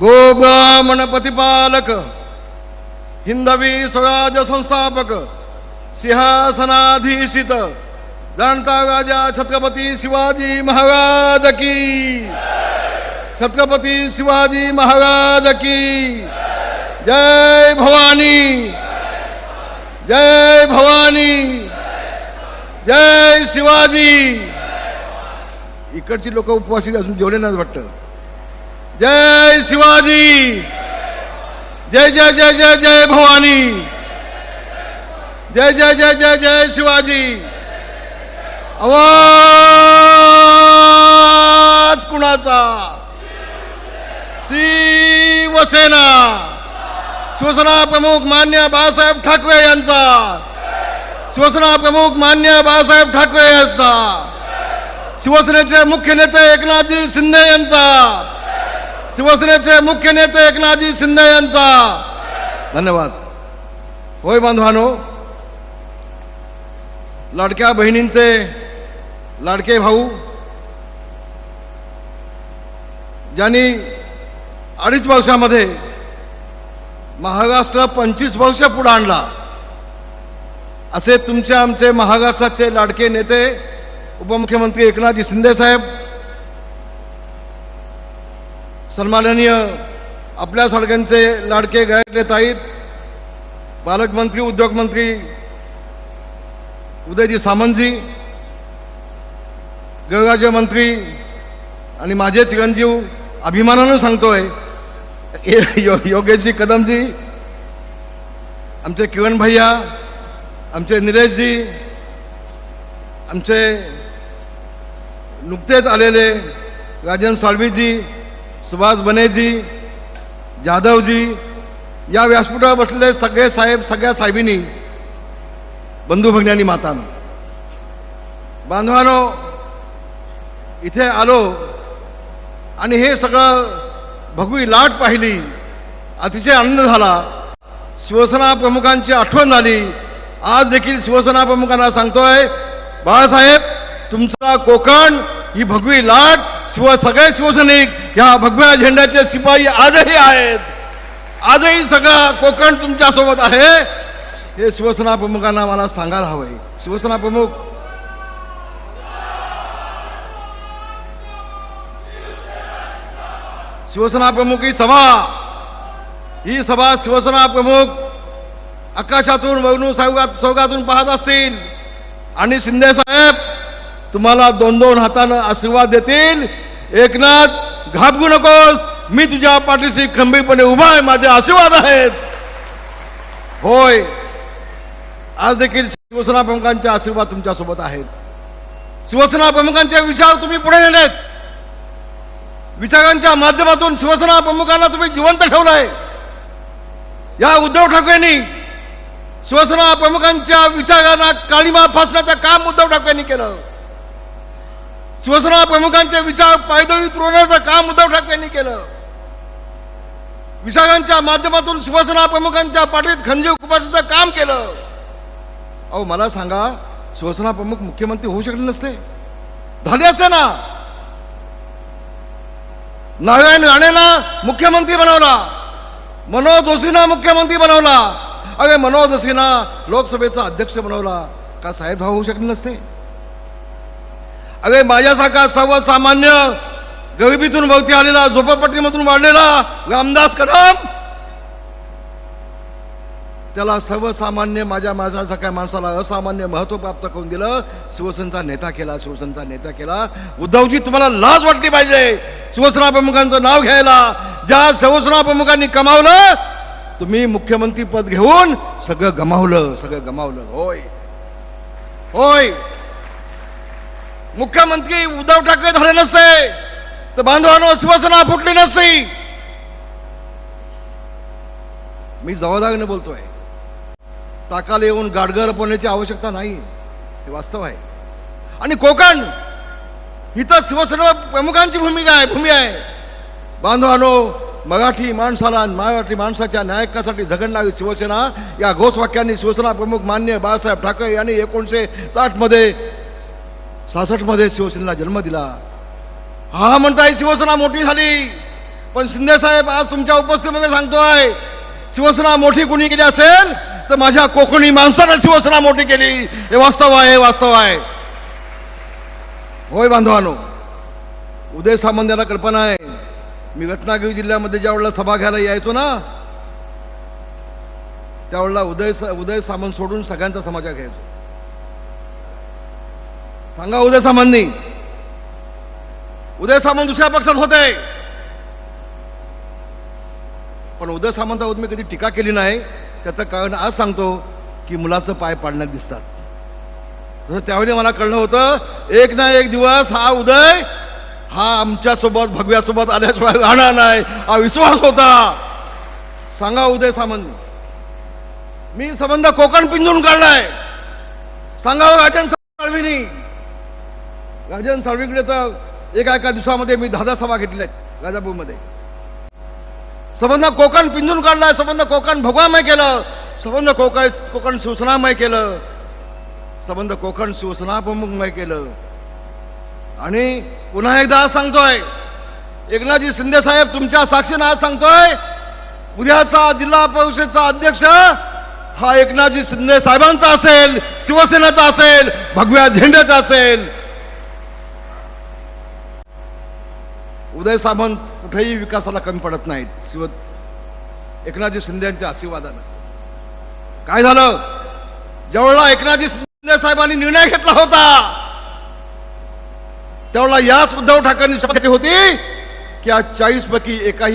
गोब्राह्मण प्रतिपालक हिंदवी स्वराज संस्थापक सिंहासनाधीशित जाणता राजा छत्रपती शिवाजी महाराज की। छत्रपती शिवाजी महाराज की। जय भवानी। जय भवानी। जय शिवाजी। इकडची लोक उपवासी अजून जेवले नाही वाटतं. जय शिवाजी। जय जय जय जय जय भवानी। जय जय जय जय जय शिवाजी। आवाज कुणाचा? शिवसेना। शिवसेना प्रमुख मान्य बाळासाहेब ठाकरे यांचा। शिवसेना प्रमुख मान्य बाळासाहेब ठाकरे यांचा। शिवसेनेचे मुख्य नेते एकनाथजी शिंदे यांचा। शिवसेनेचे मुख्य नेते एकनाथजी शिंदे यांचा. धन्यवाद. होय बांधवानो लाडक्या बहिणींचे लाडके भाऊ ज्यांनी अडीच वर्षामध्ये महाराष्ट्र पंचवीस वर्ष पुढे आणला असे तुमचे आमचे महाराष्ट्राचे लाडके नेते उपमुख्यमंत्री एकनाथजी शिंदे साहेब सन्माननीय आपल्या सडक्यांचे लाडके गायकले ताईत पालकमंत्री उद्योगमंत्री उदयजी सामंतजी गृहराज्यमंत्री आणि माझे चिरंजीव अभिमानानं सांगतोय यो- योगेशजी कदमजी आमचे किरण भैया आमचे निलेशजी आमचे नुकतेच आलेले राजन साळवीजी सुभाष बनेजी जाधवजी या व्यासपीठावर बसलेले सगळे साहेब सगळ्या साहेबींनी बंधू भगिनी मातान. बांधवानो इथे आलो आणि हे सगळं भगवी लाट पाहिली. अतिशय आनंद झाला. शिवसेना प्रमुखांची आठवण झाली. आज देखील शिवसेना प्रमुखांना सांगतोय बाळासाहेब तुमचा कोकण ही भगवी लाट शिव सगळे शिवसैनिक ह्या भगव्या झेंड्याचे शिपाई आजही आहेत. आजही सगळा कोकण तुमच्यासोबत आहे. हे शिवसेना प्रमुखांना मला सांगायला हवंय. शिवसेना प्रमुख. शिवसेना प्रमुख ही सभा. ही सभा शिवसेना प्रमुख आकाशातून वगणू सौगात सौगातून पाहत असतील. आणि शिंदे साहेब तुम्हाला दोन दोन हातानं आशीर्वाद देतील. एकनाथ घाबरू नकोस. मी तुझ्या पाठीशी खंबीरपणे उभा आहे. माझे आशीर्वाद आहेत. होय. आज देखील शिवसेना प्रमुखांचे आशीर्वाद तुमच्यासोबत आहेत. शिवसेना प्रमुखांचे विचार तुम्ही पुढे नेलेत. विचारांच्या माध्यमातून शिवसेना प्रमुखांना तुम्ही जिवंत ठेवलंय. या उद्धव ठाकरेंनी शिवसेना प्रमुखांच्या विचारांना काळीमा फासण्याचं काम उद्धव ठाकरेंनी केलं. शिवसेना प्रमुखांचे विचार पायदळी तुरवण्याचं काम उद्धव ठाकरेंनी केलं. विशाखांच्या माध्यमातून शिवसेना प्रमुखांच्या पाठीत खंजीव कुपाटीचं काम केलं. अहो मला सांगा शिवसेना प्रमुख मुख्यमंत्री होऊ शकले नसते. झाले असते ना. नारायण राणेना मुख्यमंत्री बनवला. मनोज जोशींना मुख्यमंत्री बनवला. अरे मनोज जोशींना लोकसभेचा अध्यक्ष बनवला. का साहेबभाऊ होऊ शकले नसते? अरे माझ्यासारखा सर्वसामान्य गरिबीतून वरती आलेला झोपडपट्टीमधून वाढलेला रामदास कदम त्याला सर्वसामान्य माझ्या माझ्यासारख्या माणसाला असामान्य महत्त्व प्राप्त करून दिलं. शिवसेनेचा नेता केला शिवसेनेचा नेता केला. उद्धवजी तुम्हाला लाज वाटली पाहिजे. शिवसेना प्रमुखांचं नाव घ्यायला. ज्या शिवसेना प्रमुखांनी कमावलं तुम्ही मुख्यमंत्री पद घेऊन सगळं गमावलं सगळं गमावलं. होय. होय. मुख्यमंत्री उद्धव ठाकरे झाले नसते तर बांधवांनो शिवसेना फुटली नसती. मी जबाबदारीने बोलतोय. ताकाला येऊन गाडगर पोहण्याची आवश्यकता नाही हे वास्तव आहे. आणि कोकण ही तर शिवसेना प्रमुखांची भूमिका आहे भूमी आहे. बांधवानो मराठी माणसाला मराठी माणसाच्या न्यायकासाठी झगडणारी शिवसेना या घोषवाक्यांनी शिवसेना प्रमुख मान्य बाळासाहेब ठाकरे यांनी एकोणीसशे साठमध्ये सहासष्टमध्ये शिवसेनेला जन्म दिला. हा म्हणताय शिवसेना मोठी झाली. पण शिंदे साहेब आज तुमच्या उपस्थितीमध्ये सांगतोय शिवसेना मोठी कुणी केली असेल तर माझ्या कोकणी माणसानं शिवसेना मोठी केली. हे वास्तव आहे हे वास्तव आहे. होय बांधवानो उदय सामंत यांना कल्पना आहे. मी रत्नागिरी जिल्ह्यामध्ये ज्या वेळेला सभा घ्यायला यायचो ना त्यावेळेला उदय उदय सामंत सोडून सगळ्यांचा समाचार घ्यायचो. सांगा उदय सामंतनी उदय सामंत दुसऱ्या पक्षात होते. पण उदय सामंतावर मी कधी टीका केली नाही. त्याचं कारण आज सांगतो की मुलाचं पाय पाडण्यात दिसतात. तसं त्यावेळी मला कळलं होतं एक ना एक दिवस हा उदय हा आमच्यासोबत भगव्यासोबत आल्याशिवाय राहणार नाही. हा विश्वास होता. सांगा उदय सामंत. मी संबंध कोकण पिंजून काढलाय. सांगावं राजन साळवीनी राजन साळवीकडे तर एका एका दिवसामध्ये मी दहा दहा सभा घेतल्या आहेत राजापूरमध्ये. संबंध कोकण पिंजून काढला संबंध कोकण भगवामय केलं संबंध कोकण कोकण शिवसेनामय केलं संबंध कोकण शिवसेनाप्रमुखमय केलं. आणि पुन्हा एकदा आज सांगतोय एकनाथजी शिंदे साहेब तुमच्या साक्षीनं आज सांगतोय उद्याचा जिल्हा परिषदचा अध्यक्ष हा एकनाथजी शिंदे साहेबांचा असेल शिवसेनेचा असेल भगव्या झेंड्याचा असेल. उदय सामंत कुठेही विकासाला कमी पडत नाहीत. शिव एकनाथजी शिंदेच्या आशीर्वादानं. काय झालं? ज्यावेळेला एकनाथजी शिंदे साहेबांनी निर्णय घेतला होता त्यावेळेला याच उद्धव ठाकरेंनी शपथ घेतली होती की आज चाळीस पैकी एकाही